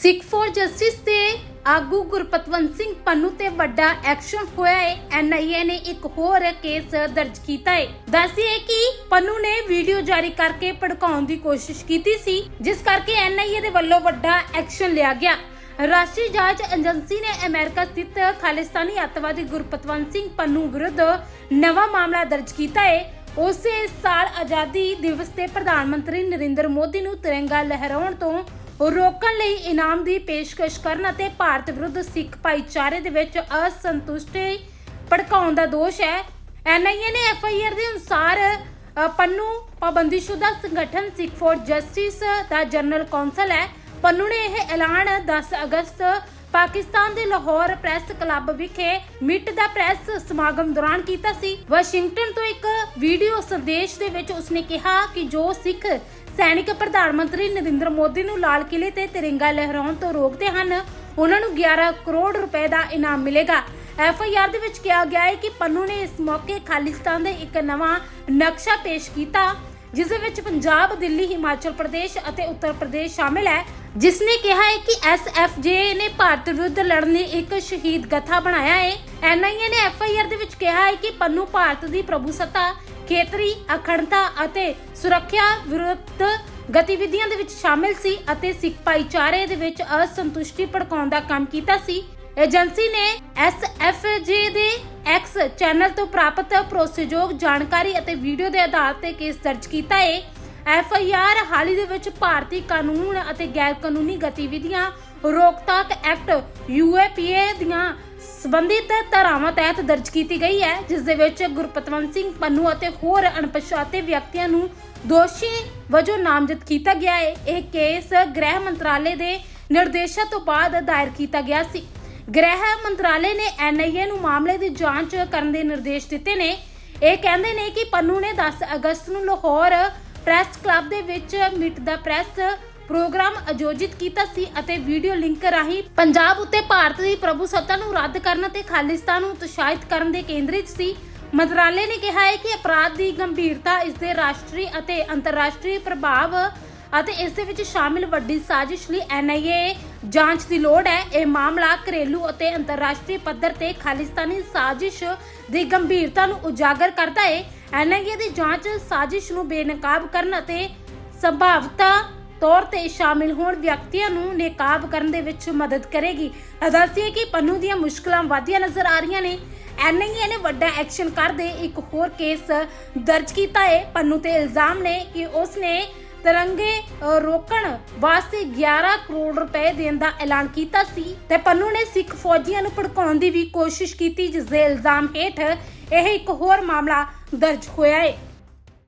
Sikh for justice ਤੇ ਆਗੂ ਗੁਰਪਤਵੰਤ ਸਿੰਘ ਪੰਨੂ ਤੇ ਵੱਡਾ ਐਕਸ਼ਨ ਹੋਇਆ ਹੈ। ਐਨਆਈਏ ਨੇ ਇੱਕ ਹੋਰ ਕੇਸ ਦਰਜ ਕੀਤਾ ਹੈ। ਦੱਸਿਏ ਕਿ ਪੰਨੂ ਨੇ ਵੀਡੀਓ ਜਾਰੀ ਕਰਕੇ ਭੜਕਾਉਣ ਦੀ ਕੋਸ਼ਿਸ਼ ਕੀਤੀ ਸੀ, ਜਿਸ ਕਰਕੇ ਐਨਆਈਏ ਦੇ ਵੱਲੋਂ ਵੱਡਾ ਐਕਸ਼ਨ ਲਿਆ ਗਿਆ। ਰਾਸ਼ਟਰੀ ਜਾਂਚ ਏਜੰਸੀ ਨੇ ਅਮਰੀਕਾ ਸਥਿਤ ਖਾਲਿਸਤਾਨੀ ਅੱਤਵਾਦੀ ਗੁਰਪਤਵੰਤ ਸਿੰਘ ਪੰਨੂ ਵਿਰੁੱਧ ਨਵਾਂ ਮਾਮਲਾ ਦਰਜ ਕੀਤਾ ਹੈ। ਉਸੇ ਸਾਲ ਆਜ਼ਾਦੀ ਦਿਵਸ ਤੇ ਪ੍ਰਧਾਨ ਮੰਤਰੀ ਨਰਿੰਦਰ ਮੋਦੀ ਨੂੰ ਤਿਰੰਗਾ ਲਹਿਰਾਉਣ ਤੋਂ ਰੋਕਣ ਲਈ ਇਨਾਮ ਦੀ ਪੇਸ਼ਕਸ਼ ਕਰਨ ਅਤੇ ਭਾਰਤ ਵਿਰੁੱਧ ਸਿੱਖ ਭਾਈਚਾਰੇ ਦੇ ਵਿੱਚ ਅਸੰਤੁਸ਼ਟੀ ਭੜਕਾਉਣ ਦਾ ਦੋਸ਼ ਹੈ। ਐਨਆਈਏ ਨੇ ਐਫਆਈਆਰ ਦੇ ਅਨੁਸਾਰ ਅ, ਪੰਨੂ ਪਾਬੰਦੀਸ਼ੁਦਾ ਸੰਗਠਨ ਸਿੱਖ ਫੋਰ ਜਸਟਿਸ ਦਾ ਜਨਰਲ ਕੌਂਸਲ ਹੈ। ਪੰਨੂ ਨੇ ਇਹ ਐਲਾਨ 10 ਅਗਸਤ ਪਾਕਿਸਤਾਨ ਦੇ ਲਾਹੌਰ ਪ੍ਰੈਸ ਕਲੱਬ ਵਿਖੇ ਮਿਟ ਦਾ ਪ੍ਰੈਸ ਸਮਾਗਮ ਦੌਰਾਨ ਕੀਤਾ ਸੀ। ਵਾਸ਼ਿੰਗਟਨ ਤੋਂ ਇੱਕ ਵੀਡੀਓ ਸੰਦੇਸ਼ ਦੇ ਵਿੱਚ ਉਸਨੇ ਕਿਹਾ ਕਿ ਜੋ ਸਿੱਖ ਸੈਨਿਕ ਪ੍ਰਧਾਨ ਮੰਤਰੀ ਨਰਿੰਦਰ ਮੋਦੀ ਨੂੰ ਲਾਲ ਕਿਲੇ ਤੇ ਤਿਰੰਗਾ ਲਹਿਰਾਉਣ ਤੋਂ ਰੋਕਦੇ ਹਨ, ਉਹਨਾਂ ਨੂੰ 11 ਕਰੋੜ ਰੁਪਏ ਦਾ ਇਨਾਮ ਮਿਲੇਗਾ। ਐਫ ਆਈ ਆਰ ਦੇ ਵਿੱਚ ਕਿਹਾ ਗਿਆ ਹੈ ਕਿ ਪੰਨੂ ਨੇ ਇਸ ਮੌਕੇ ਖਾਲਿਸਤਾਨ ਦੇ ਇੱਕ ਨਵਾਂ ਨਕਸ਼ਾ ਪੇਸ਼ ਕੀਤਾ। ਜਿਸ ਦੇ ਵਿੱਚ ਪੰਜਾਬ, ਦਿੱਲੀ, ਹਿਮਾਚਲ ਪ੍ਰਦੇਸ਼ ਅਤੇ ਉੱਤਰ ਪ੍ਰਦੇਸ਼ ਸ਼ਾਮਿਲ ਹੈ, ਜਿਸ ਨੇ ਕਿਹਾ ਹੈ ਕਿ ਐਸਐਫਜੇ ਨੇ ਭਾਰਤ ਵਿਰੁੱਧ ਲੜਨ ਲਈ ਇੱਕ ਸ਼ਹੀਦ ਗਥਾ ਬਣਾਇਆ ਹੈ। ਐਨਆਈਏ ਨੇ ਐਫਆਈਆਰ ਦੇ ਵਿੱਚ ਕਿਹਾ ਹੈ ਕਿ ਪੰਨੂ ਭਾਰਤ ਦੀ ਪ੍ਰਭੂਸੱਤਾ ਖੇਤਰੀ ਅਖੰਡਤਾ ਅਤੇ ਸੁਰੱਖਿਆ ਵਿਰੁੱਧ ਗਤੀਵਿਧੀਆਂ ਦੇ ਵਿੱਚ ਸ਼ਾਮਿਲ ਸੀ ਅਤੇ ਸਿੱਖ ਭਾਈਚਾਰੇ ਦੇ ਵਿੱਚ ਅਸੰਤੁਸ਼ਟੀ ਭੜਕਾਉਣ ਦਾ ਕੰਮ ਕੀਤਾ ਸੀ। ਏਜੰਸੀ ਨੇ ਐਸਐਫਜੇ ਦੇ ਐਕਸ ਚੈਨਲ ਤੋਂ ਪ੍ਰਾਪਤ ਭਰੋਸੇਯੋਗ ਜਾਣਕਾਰੀ ਅਤੇ ਵੀਡੀਓ ਦੇ ਆਧਾਰ ਤੇ ਕੇਸ ਦਰਜ ਕੀਤਾ ਹੈ। ਐਫ ਆਈ ਆਰ ਹਾਲ ਹੀ ਦੇ ਵਿੱਚ ਭਾਰਤੀ ਕਾਨੂੰਨ ਅਤੇ ਗੈਰ ਕਾਨੂੰਨੀ ਗਤੀਵਿਧੀਆਂ ਰੋਕਥਾਕ ਐਕਟ ਯੂਏਪੀਏ ਦੀਆਂ ਸੰਬੰਧਿਤ ਧਾਰਾਵਾਂ ਤਹਿਤ ਦਰਜ ਕੀਤੀ ਗਈ ਹੈ, ਜਿਸ ਦੇ ਵਿੱਚ ਗੁਰਪਤਵੰਤ ਸਿੰਘ ਪੰਨੂ ਅਤੇ ਹੋਰ ਅਣਪਛਾਤੇ ਵਿਅਕਤੀਆਂ ਨੂੰ ਦੋਸ਼ੀ ਵਜੋਂ ਨਾਮਜ਼ਦ ਕੀਤਾ ਗਿਆ ਹੈ। ਇਹ ਕੇਸ ਗ੍ਰਹਿ ਮੰਤਰਾਲੇ ਦੇ ਨਿਰਦੇਸ਼ਾਂ ਤੋਂ ਬਾਅਦ ਦਾਇਰ ਕੀਤਾ ਗਿਆ ਸੀ। ਗ੍ਰਹਿ ਮੰਤਰਾਲੇ ਨੇ ਐਨਆਈਏ ਨੂੰ ਮਾਮਲੇ ਦੀ ਜਾਂਚ ਕਰਨ ਦੇ ਨਿਰਦੇਸ਼ ਦਿੱਤੇ ਨੇ। ਇਹ ਕਹਿੰਦੇ ਨੇ ਕਿ ਪੰਨੂ ਨੇ 10 ਅਗਸਤ ਨੂੰ ਲਾਹੌਰ ਪ੍ਰੈਸ ਕਲੱਬ ਦੇ ਵਿੱਚ ਮਿਟ ਦਾ ਪ੍ਰੈਸ ਪ੍ਰੋਗਰਾਮ ਆਯੋਜਿਤ ਕੀਤਾ ਸੀ ਅਤੇ ਵੀਡੀਓ ਲਿੰਕ ਰਾਹੀਂ ਪੰਜਾਬ ਉੱਤੇ ਭਾਰਤ ਦੀ ਪ੍ਰਭੂਸੱਤਾ ਨੂੰ ਰੱਦ ਕਰਨ ਅਤੇ ਖਾਲਿਸਤਾਨ ਨੂੰ ਉਤਸ਼ਾਹਿਤ ਕਰਨ ਦੇ ਕੇਂਦਰਿਤ ਸੀ। ਮੰਤਰਾਲੇ ਨੇ ਕਿਹਾ ਹੈ ਕਿ ਅਪਰਾਧ ਦੀ ਗੰਭੀਰਤਾ, ਇਸ ਦੇ ਰਾਸ਼ਟਰੀ ਅਤੇ ਅੰਤਰਰਾਸ਼ਟਰੀ ਪ੍ਰਭਾਵ ਅਤੇ ਇਸ ਦੇ ਵਿੱਚ ਸ਼ਾਮਿਲ ਵੱਡੀ ਸਾਜ਼ਿਸ਼ ਲਈ ਐਨਆਈਏ ਜਾਂਚ ਦੀ ਲੋੜ ਹੈ। ਇਹ ਮਾਮਲਾ ਘਰੇਲੂ ਅਤੇ ਅੰਤਰਰਾਸ਼ਟਰੀ ਪੱਧਰ ਤੇ ਖਾਲਿਸਤਾਨੀ ਸਾਜ਼ਿਸ਼ ਦੀ ਗੰਭੀਰਤਾ ਨੂੰ ਉਜਾਗਰ ਕਰਦਾ ਹੈ। ਐਨਆਈਏ ਦੀ ਜਾਂਚ ਸਾਜ਼ਿਸ਼ ਨੂੰ ਬੇਨਕਾਬ ਕਰਨ ਅਤੇ ਸੰਭਾਵਤਾ ਤੌਰ ਤੇ ਸ਼ਾਮਿਲ ਹੋਣ ਵਿਅਕਤੀਆਂ ਨੂੰ ਨੇਕਾਬ ਕਰਨ ਦੇ ਵਿੱਚ ਮਦਦ ਕਰੇਗੀ। ਦੱਸਿਏ ਕਿ ਪੰਨੂ ਦੀਆਂ ਮੁਸ਼ਕਲਾਂ ਵਧੀਆਂ ਨਜ਼ਰ ਆ ਰਹੀਆਂ ਨੇ। ਐਨਆਈਏ ਨੇ ਵੱਡਾ ਐਕਸ਼ਨ ਕਰਦੇ ਇੱਕ ਹੋਰ ਕੇਸ ਦਰਜ ਕੀਤਾ ਹੈ। ਪੰਨੂ ਤੇ ਇਲਜ਼ਾਮ ਨੇ ਕਿ ਉਸਨੇ ਤਿਰੰਗੇ ਰੋਕਣ ਵਾਸਤੇ 11 ਕਰੋੜ ਰੁਪਏ ਦੇਣ ਦਾ ਐਲਾਨ ਕੀਤਾ ਸੀ ਤੇ ਪੰਨੂ ਨੇ ਸਿੱਖ ਫੌਜੀਆਂ ਨੂੰ ਭੜਕਾਉਣ ਦੀ ਵੀ ਕੋਸ਼ਿਸ਼ ਕੀਤੀ ਜਿਸ ਦੇ ਇਲਜ਼ਾਮ ਹੇਠ ਇਹ ਇੱਕ ਹੋਰ ਮਾਮਲਾ ਦਰਜ ਹੋਇਆ ਹੈ।